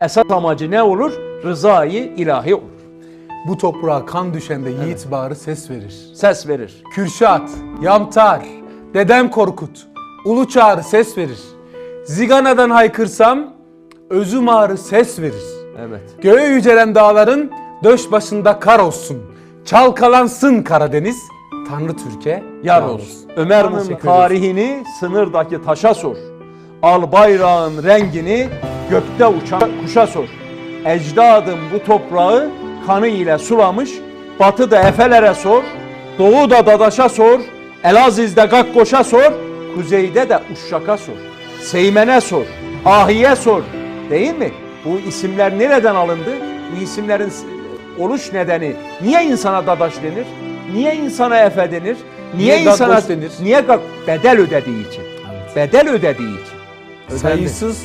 Esas amacı ne olur? Rızayı ilahi olur. Bu toprağa kan düşende yiğit bağrı ses verir. Ses verir. Kürşat, Yamtar, Dedem Korkut, Ulu Çağrı ses verir. Zigana'dan haykırsam özüm ağrı ses verir. Evet. Göğe yücelen dağların döş başında kar olsun. Çalkalansın Karadeniz, Tanrı Türkiye Yar olsun. Ömer'in Teşekkür ederiz. tarihini sınırdaki taşa sor. Al bayrağın rengini gökte uçan kuşa sor. Ecdadım bu toprağı kanı ile sulamış. Batı da efelere sor. Doğu da dadaşa sor. Elaziz'de Gakkoş'a sor. Kuzeyde de Uşşak'a sor. Seymen'e sor. Ahiye sor. Değil mi? Bu isimler nereden alındı? Bu isimlerin oluş nedeni niye insana dadaş denir? Niye insana efe denir? Niye, Niye insana denir? Niye bedel ödediği için? Bedel ödediği için. Ödendi. Sayısız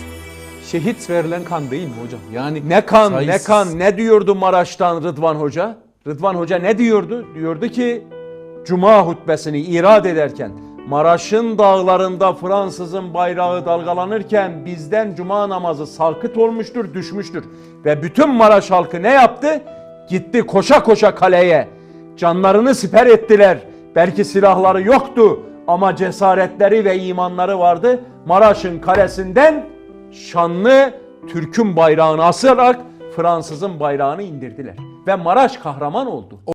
şehit verilen kan değil mi hocam? Yani Ne kan, ne sayısız. kan, ne diyordu Maraş'tan Rıdvan Hoca? Rıdvan Hoca ne diyordu? Diyordu ki Cuma hutbesini irad ederken Maraş'ın dağlarında Fransızın bayrağı dalgalanırken bizden Cuma namazı sarkıt olmuştur, düşmüştür. Ve bütün Maraş halkı ne yaptı? Gitti koşa koşa kaleye. Canlarını siper ettiler. Belki silahları yoktu ama cesaretleri ve imanları vardı. Maraş'ın kalesinden şanlı Türk'ün bayrağını asarak Fransızın bayrağını indirdiler. Ve Maraş kahraman oldu.